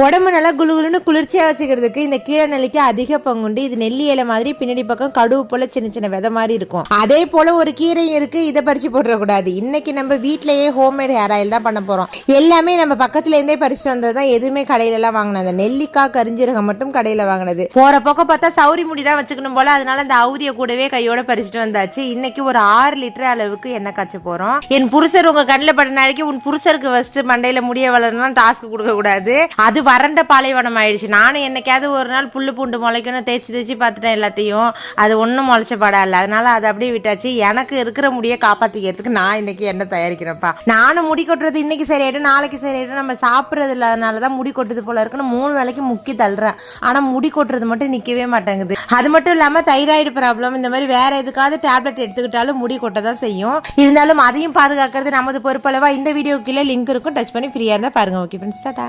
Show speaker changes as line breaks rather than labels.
உடம்பு நல்லா குளுகுலுன்னு குளிர்ச்சியாக வச்சுக்கிறதுக்கு இந்த கீழே நெல்லிக்கு அதிக பங்குண்டு இது நெல்லி இலை மாதிரி பின்னாடி பக்கம் கடுவு போல சின்ன சின்ன விதை மாதிரி இருக்கும். அதே போல ஒரு கீரையும் இருக்கு. இதை பறிச்சு போட்டுறக்கூடாது. இன்னைக்கு நம்ம வீட்லயே ஹோம்மேட் ஹேர் ஆயில் தான் பண்ண போறோம். எல்லாமே நம்ம பக்கத்துல இருந்தே பறிச்சு வந்தது தான் எதுவுமே கடையில எல்லாம் வாங்கினது நெல்லிக்காய் கரிஞ்சீரகம் மட்டும் கடையில வாங்கினது. போற பக்கம் பார்த்தா சௌரி முடி தான் வச்சுக்கணும் போல. அதனால அந்த அவுதியை கூடவே கையோட பறிச்சுட்டு வந்தாச்சு. இன்னைக்கு ஒரு ஆறு லிட்டர் அளவுக்கு எண்ணெய் காய்ச்ச போறோம். என் புருஷர் உங்க கண்ணில் பட்ட நாளைக்கு உன் புருஷருக்கு ஃபர்ஸ்ட் மண்டையில முடிய வளரணும் டாஸ்க் கொடுக்க கூடாது. அது வறண்ட பாலைவனம் ஆயிடுச்சு. நானும் என்னைக்காவது ஒரு நாள் புல்லு பூண்டு முளைக்கணும் தேய்ச்சி தேய்ச்சி பார்த்துட்டேன் எல்லாத்தையும். அது ஒன்றும் முளைச்ச படம் இல்லை. அதனால அதை அப்படியே விட்டாச்சு. எனக்கு இருக்கிற முடியை காப்பாற்றிக்கிறதுக்கு நான் இன்னைக்கு என்ன தயாரிக்கிறேன்ப்பா? நானும் முடி கொட்டுறது இன்னைக்கு சரியாயிடும் நாளைக்கு சரியாயிடும். நம்ம சாப்பிட்றது இல்லாதனால தான் முடி கொட்டுறது போல இருக்குன்னு மூணு வேலைக்கு முக்கி தள்ளுறேன். ஆனால் முடி கொட்டுறது மட்டும் நிற்கவே மாட்டேங்குது. அது மட்டும் இல்லாமல் தைராய்டு ப்ராப்ளம் இந்த மாதிரி வேற எதுக்காவது டேப்லெட் எடுத்துக்கிட்டாலும் முடி கொட்ட தான் செய்யும். இருந்தாலும் அதையும் பாதுகாக்கிறது நமது பொறுப்பளவாக இந்த வீடியோ கீழே லிங்க் இருக்கும். டச் பண்ணி ஃப்ரீயாக இருந்தால் பாருங்க. Okay friends tata